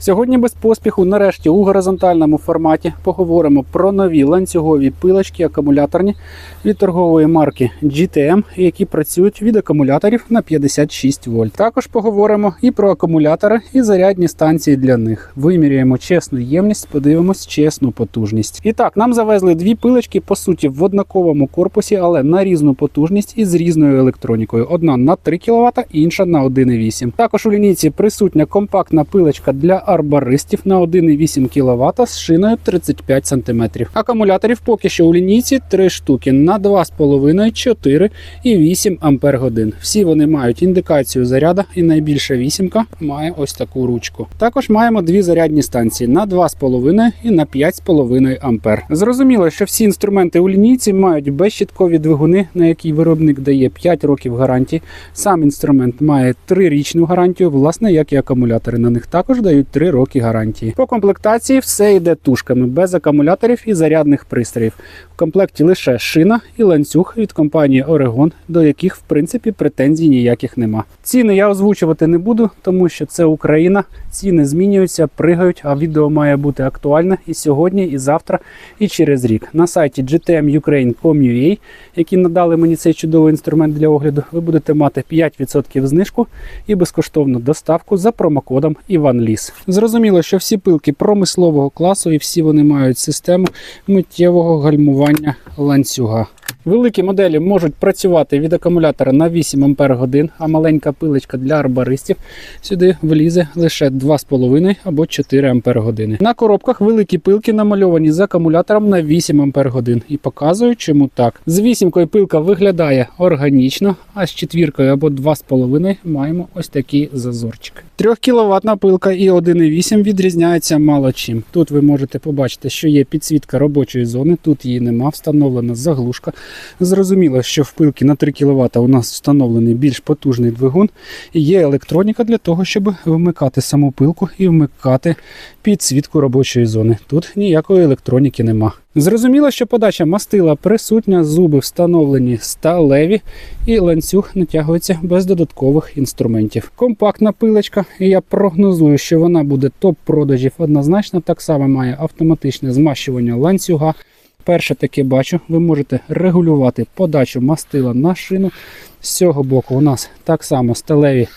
Сьогодні без поспіху, нарешті, у горизонтальному форматі поговоримо про нові ланцюгові пилочки акумуляторні від торгової марки GTM, які працюють від акумуляторів на 56 вольт. Також поговоримо і про акумулятори і зарядні станції для них. Виміряємо чесну ємність, подивимось чесну потужність. І так, нам завезли дві пилочки, по суті, в однаковому корпусі, але на різну потужність і з різною електронікою. Одна на 3 кВт, інша на 1,8. Також у лінійці присутня компактна пилочка для арбаристів на 1,8 кВт з шиною 35 см. Акумуляторів поки що у лінійці 3 штуки на 2,5, 4 і 8 Ампер годин. Всі вони мають індикацію заряду, і найбільша вісімка має ось таку ручку. Також маємо дві зарядні станції на 2,5 і на 5,5 Ампер. Зрозуміло, що всі інструменти у лінійці мають безщіткові двигуни, на які виробник дає 5 років гарантії. Сам інструмент має 3-річну гарантію, власне, як і акумулятори. На них також дають 3 роки гарантії. По комплектації все йде тушками, без акумуляторів і зарядних пристроїв. В комплекті лише шина і ланцюг від компанії Oregon, до яких в принципі претензій ніяких нема. Ціни я озвучувати не буду, тому що це Україна. Ціни змінюються, пригають, а відео має бути актуальне і сьогодні, і завтра, і через рік. На сайті gtmukraine.com.ua, які надали мені цей чудовий інструмент для огляду, ви будете мати 5% знижку і безкоштовну доставку за промокодом IvanLis. Зрозуміло, що всі пилки промислового класу і всі вони мають систему миттєвого гальмування ланцюга. Великі моделі можуть працювати від акумулятора на 8 Ампер годин, а маленька пилочка для арбаристів сюди влізе лише 2,5 або 4 Ампер години. На коробках великі пилки намальовані з акумулятором на 8 Ампер годин і показую, чому так. З вісімкою пилка виглядає органічно, а з четвіркою або 2,5 маємо ось такий зазорчик. 3 кВт пилка і 1,8 відрізняється мало чим. Тут ви можете побачити, що є підсвітка робочої зони, тут її нема, встановлена заглушка. Зрозуміло, що в пилки на 3 кВт у нас встановлений більш потужний двигун і є електроніка для того, щоб вмикати саму пилку і вмикати підсвітку робочої зони. Тут ніякої електроніки нема. Зрозуміло, що подача мастила присутня, зуби встановлені сталеві, і ланцюг натягується без додаткових інструментів. Компактна пилочка, і я прогнозую, що вона буде топ-продажів однозначно. Так само має автоматичне змащування ланцюга. Перше таке бачу, ви можете регулювати подачу мастила на шину. З цього боку у нас так само сталеві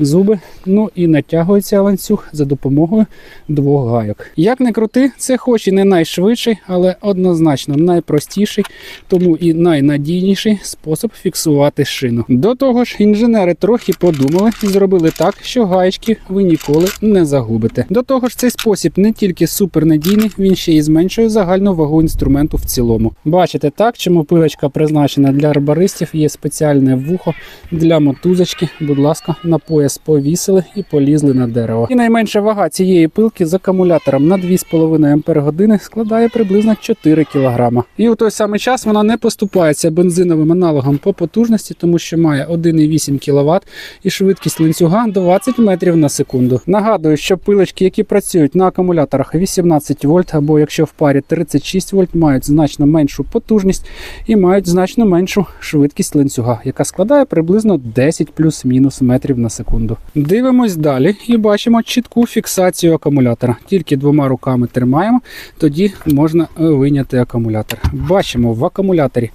зуби. Ну і натягується ланцюг за допомогою двох гайок. Як не крути, це хоч і не найшвидший, але однозначно найпростіший, тому і найнадійніший спосіб фіксувати шину. До того ж, інженери трохи подумали і зробили так, що гаєчки ви ніколи не загубите. До того ж, цей спосіб не тільки супернадійний, він ще й зменшує загальну вагу інструменту в цілому. Бачите так, чому пилочка призначена для арбаристів, є спеціальне вухо для мотузочки. Будь ласка, на пояс повісили і полізли на дерево. І найменша вага цієї пилки з акумулятором на 2,5 Ампер години складає приблизно 4 кг. І у той самий час вона не поступається бензиновим аналогом по потужності, тому що має 1,8 кВт і швидкість ланцюга 20 метрів на секунду. Нагадую, що пилочки, які працюють на акумуляторах 18 вольт або якщо в парі 36 вольт, мають значно меншу потужність і мають значно меншу швидкість ланцюга, яка складає приблизно 10 плюс-мінус метрів на секунду. Дивимось далі і бачимо чітку фіксацію акумулятора. Тільки двома руками тримаємо, тоді можна е, вийняти акумулятор. Бачимо в акумуляторі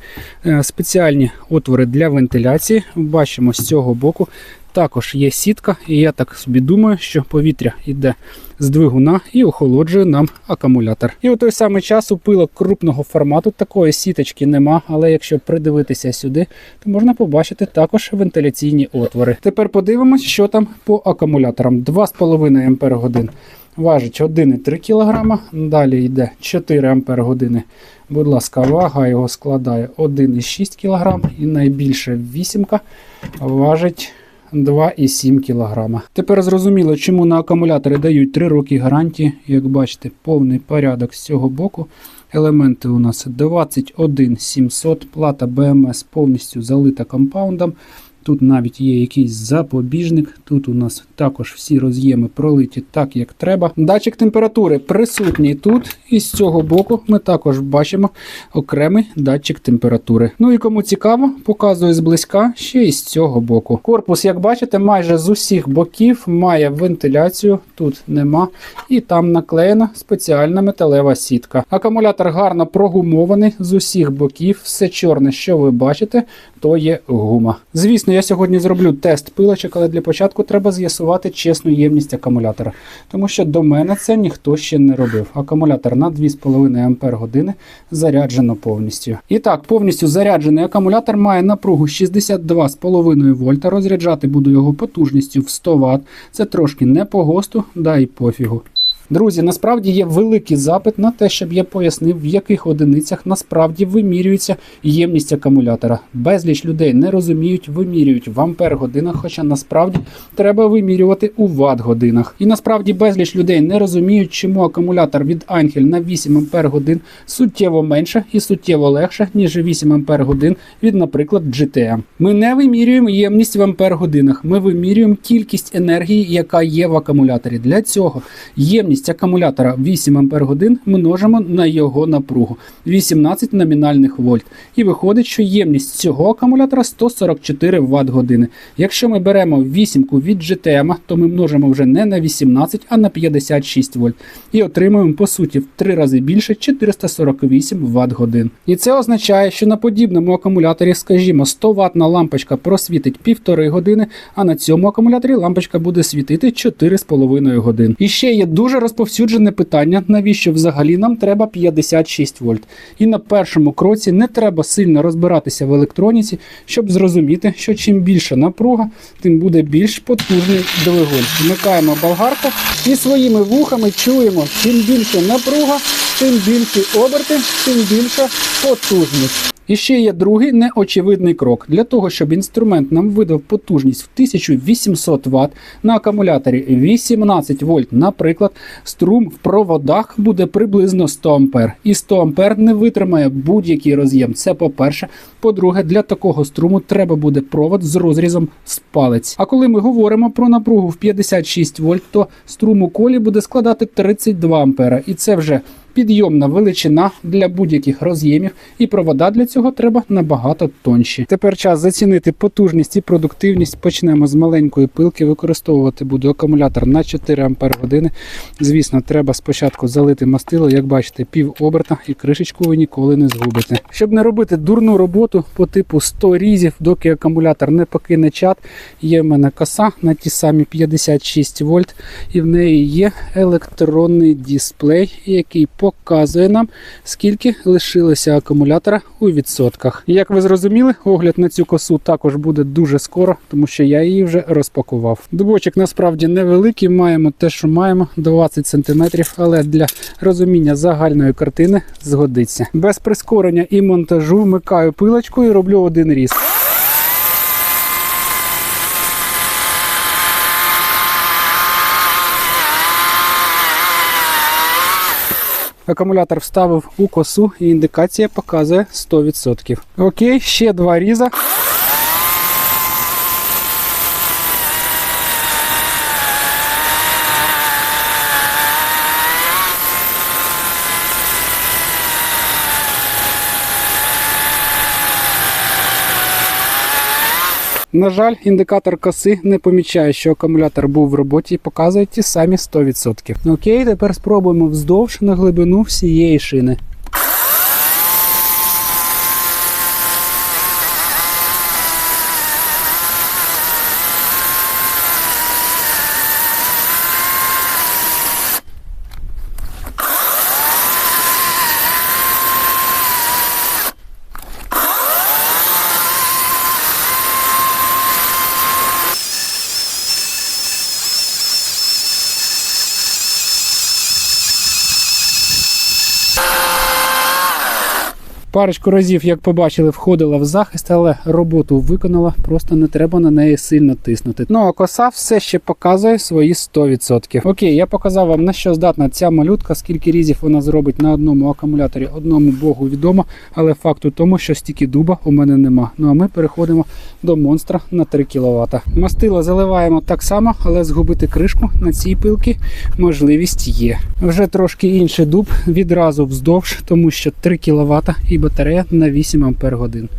е, спеціальні отвори для вентиляції. Бачимо з цього боку. Також є сітка, і я так собі думаю, що повітря йде з двигуна і охолоджує нам акумулятор. І у той самий час у пилок крупного формату такої сіточки нема, але якщо придивитися сюди, то можна побачити також вентиляційні отвори. Тепер подивимось, що там по акумуляторам. 2,5 Ампер годин. Важить 1,3 кг, далі йде 4 Ампер години. Будь ласка, вага його складає 1,6 кг і найбільша вісімка важить 2,7 кг. Тепер зрозуміло, чому на акумулятори дають 3 роки гарантії. Як бачите, повний порядок з цього боку. Елементи у нас 21700, плата БМС повністю залита компаундом. Тут навіть є якийсь запобіжник. Тут у нас також всі роз'єми пролиті так, як треба. Датчик температури присутній тут, і з цього боку ми також бачимо окремий датчик температури. Ну і кому цікаво, показую зблизька ще і з цього боку. Корпус, як бачите, майже з усіх боків має вентиляцію. Тут нема. І там наклеєна спеціальна металева сітка. Акумулятор гарно прогумований з усіх боків. Все чорне, що ви бачите, то є гума. Звісно, я сьогодні зроблю тест пилочок, але для початку треба з'ясувати чесну ємність акумулятора, тому що до мене це ніхто ще не робив. Акумулятор на 2,5 Ампер години заряджено повністю. І так, повністю заряджений акумулятор має напругу 62,5 вольта. Розряджати буду його потужністю в 100 Вт. Це трошки не по ГОСТу, да і пофігу. Друзі, насправді є великий запит на те, щоб я пояснив, в яких одиницях насправді вимірюється ємність акумулятора. Безліч людей не розуміють, вимірюють в ампер годинах, хоча насправді треба вимірювати у ватт годинах. І насправді безліч людей не розуміють, чому акумулятор від Angel на 8 ампер годин суттєво менше і суттєво легше, ніж 8 ампер годин від, наприклад, GTM. Ми не вимірюємо ємність в ампер годинах. Ми вимірюємо кількість енергії, яка є в акумуляторі. Для цього ємність акумулятора 8 ампер годин множимо на його напругу 18 номінальних вольт. І виходить, що ємність цього акумулятора 144 Вт години. Якщо ми беремо вісімку від GTM, то ми множимо вже не на 18, а на 56 вольт. І отримуємо по суті в 3 рази більше 448 Вт годин. І це означає, що на подібному акумуляторі, скажімо, 100 ватна лампочка просвітить півтори години, а на цьому акумуляторі лампочка буде світити 4,5 годин. І ще є дуже розповсюджене питання, навіщо взагалі нам треба 56 вольт. І на першому кроці не треба сильно розбиратися в електроніці, щоб зрозуміти, що чим більша напруга, тим буде більш потужний двигун. Вмикаємо болгарку і своїми вухами чуємо, чим більше напруга, тим більші оберти, тим більша потужність. І ще є другий неочевидний крок. Для того, щоб інструмент нам видав потужність в 1800 Вт на акумуляторі 18 вольт, наприклад, струм в проводах буде приблизно 100 А. І 100 А не витримає будь-який роз'єм. Це по-перше. По-друге, для такого струму треба буде провод з розрізом з палець. А коли ми говоримо про напругу в 56 вольт, то струм у колі буде складати 32 А. І це вже підйомна величина для будь-яких роз'ємів, і провода для цього треба набагато тонші. Тепер час зацінити потужність і продуктивність. Почнемо з маленької пилки. Використовувати буду акумулятор на 4 Ампер. Звісно, треба спочатку залити мастило, як бачите, пів оберта і кришечку ви ніколи не згубите. Щоб не робити дурну роботу по типу 100 різів, доки акумулятор не покине чат, є в мене коса на ті самі 56 вольт, і в неї є електронний дисплей, який показує нам, скільки лишилося акумулятора у відсотках. Як ви зрозуміли, огляд на цю косу також буде дуже скоро, тому що я її вже розпакував. Дубочок насправді невеликий, маємо те, що маємо 20 см, але для розуміння загальної картини згодиться. Без прискорення і монтажу вмикаю пилочку і роблю один різ. Акумулятор вставив у косу і індикація показує 100%. Окей, ще два різа. На жаль, індикатор коси не помічає, що акумулятор був в роботі і показує ті самі 100%. Окей, тепер спробуємо вздовж на глибину всієї шини. Парочку разів, як побачили, входила в захист, але роботу виконала, просто не треба на неї сильно тиснути. Ну а коса все ще показує свої 100%. Окей, я показав вам на що здатна ця малютка, скільки різів вона зробить на одному акумуляторі, одному богу відомо, але факт у тому, що стільки дуба у мене нема. Ну а ми переходимо до монстра на 3 кВт. Мастило заливаємо так само, але згубити кришку на цій пилки можливість є. Вже трошки інший дуб відразу вздовж, тому що 3 кВт і батарея на 8 Ампер годин.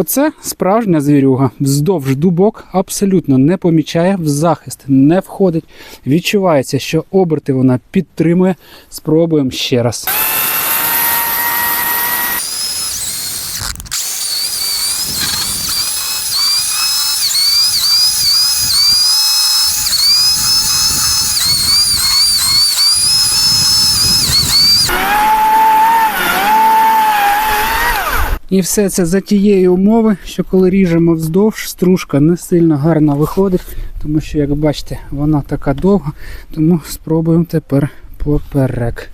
Оце справжня звірюга. Вздовж дубок абсолютно не помічає, в захист не входить. Відчувається, що оберти вона підтримує. Спробуємо ще раз. І все це за тієї умови, що коли ріжемо вздовж, стружка не сильно гарно виходить, тому що, як бачите, вона така довга, тому спробуємо тепер поперек.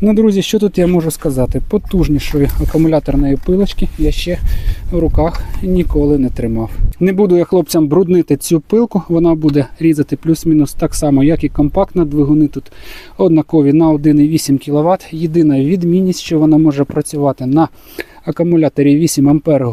Ну, друзі, що тут я можу сказати? Потужнішої акумуляторної пилочки я ще в руках ніколи не тримав. Не буду я хлопцям бруднити цю пилку, вона буде різати плюс-мінус так само, як і компактна. Двигуни тут однакові на 1,8 кВт. Єдина відмінність, що вона може працювати на акумуляторі 8 Ампер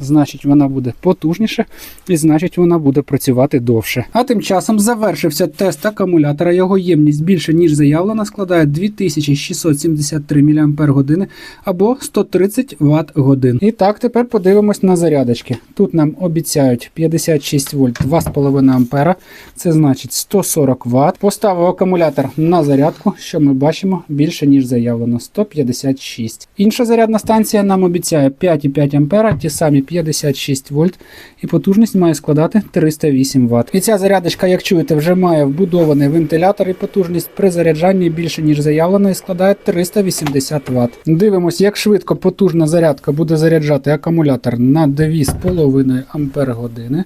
значить вона буде потужніше і значить вона буде працювати довше. А тим часом завершився тест акумулятора. Його ємність більше ніж заявлена, складає 2673 мАч або 130 Вт годин. І так, тепер подивимось на зарядочки. Тут нам обіцяють 56 вольт 2,5 ампера. Це значить 140 Вт. Поставив акумулятор на зарядку, що ми бачимо більше ніж заявлено 156. Інша зарядна станція нам обіцяє 5,5 ампера, ті самі 56 вольт, і потужність має складати 308 Вт. І ця зарядочка, як чуєте, вже має вбудований вентилятор і потужність при заряджанні більше ніж заявлено і складає 380 Вт. Дивимось, як швидко потужна зарядка буде заряджати акумулятор на 2,5 ампер години.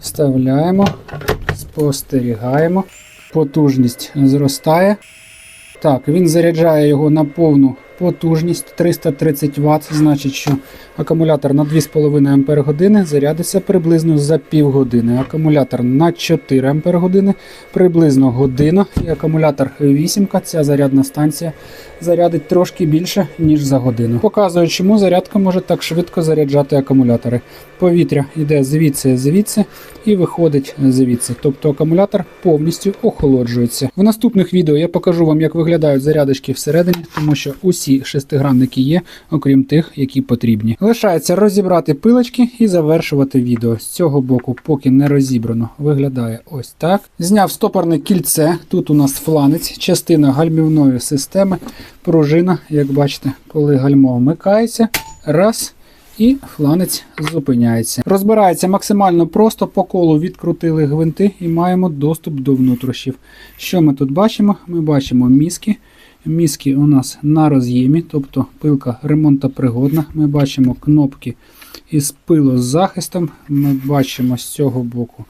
Вставляємо, спостерігаємо. Потужність зростає. Так, він заряджає його на повну потужність 330 Вт, значить, що акумулятор на 2,5 Ампер години зарядиться приблизно за півгодини. Акумулятор на 4 Ампер години приблизно година. І акумулятор 8, ця зарядна станція, зарядить трошки більше, ніж за годину. Показую, чому зарядка може так швидко заряджати акумулятори. Повітря йде звідси, звідси і виходить звідси. Тобто акумулятор повністю охолоджується. В наступних відео я покажу вам, як виглядають зарядочки всередині, тому що усі шестигранники є, окрім тих, які потрібні. Лишається розібрати пилочки і завершувати відео. З цього боку, поки не розібрано, виглядає ось так. Зняв стопорне кільце. Тут у нас фланець, частина гальмівної системи, пружина, як бачите, коли гальмо вмикається. Раз. І фланець зупиняється. Розбирається максимально просто, по колу відкрутили гвинти і маємо доступ до внутрішнів. Що ми тут бачимо? Ми бачимо мізки. Мізки у нас на роз'ємі, тобто пилка ремонтопригодна. Ми бачимо кнопки із пилозахистом. Ми бачимо з цього боку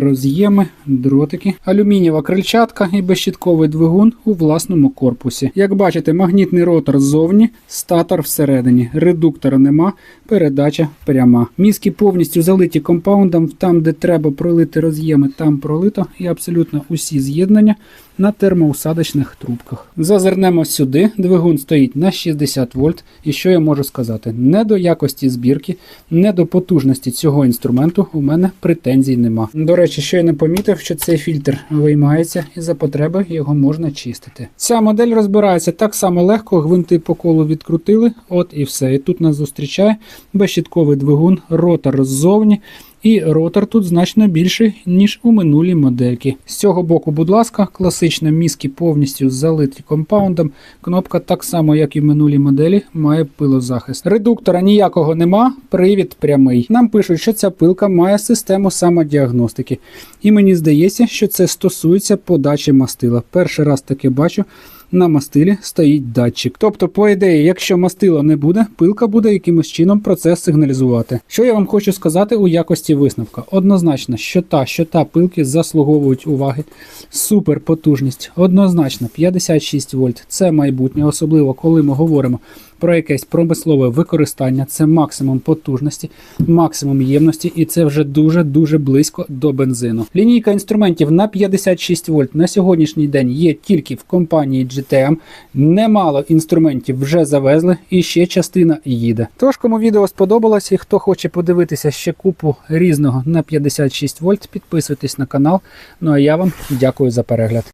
роз'єми, дротики, алюмінієва крильчатка і безщітковий двигун у власному корпусі. Як бачите, магнітний ротор ззовні, статор всередині. Редуктора нема, передача пряма. Мізки повністю залиті компаундом, там, де треба пролити роз'єми, там пролито, і абсолютно усі з'єднання на термоусадочних трубках. Зазирнемо сюди. Двигун стоїть на 60 вольт. І що я можу сказати? Не до якості збірки, не до потужності цього інструменту у мене претензій нема. До речі, щойно помітив, що цей фільтр виймається і за потреби його можна чистити. Ця модель розбирається так само легко, гвинти по колу відкрутили, от і все. І тут нас зустрічає безщітковий двигун, ротор ззовні. І ротор тут значно більший, ніж у минулій модельки. З цього боку, будь ласка, класично мізки повністю залиті компаундом. Кнопка так само, як і в минулій моделі, має пилозахист. Редуктора ніякого нема, привід прямий. Нам пишуть, що ця пилка має систему самодіагностики. І мені здається, що це стосується подачі мастила. Перший раз таке бачу. На мастилі стоїть датчик. Тобто, по ідеї, якщо мастила не буде, пилка буде якимось чином процес сигналізувати. Що я вам хочу сказати у якості висновка? Однозначно, що та, що та пилки заслуговують уваги. Супер потужність. Однозначно, 56 вольт це майбутнє, особливо коли ми говоримо про якесь промислове використання. Це максимум потужності, максимум ємності, і це вже дуже дуже близько до бензину. Лінійка інструментів на 56 вольт на сьогоднішній день є тільки в компанії GTM. Немало інструментів вже завезли, і ще частина їде. Тож, кому відео сподобалось, і хто хоче подивитися ще купу різного на 56 вольт, підписуйтесь на канал. Ну а я вам дякую за перегляд.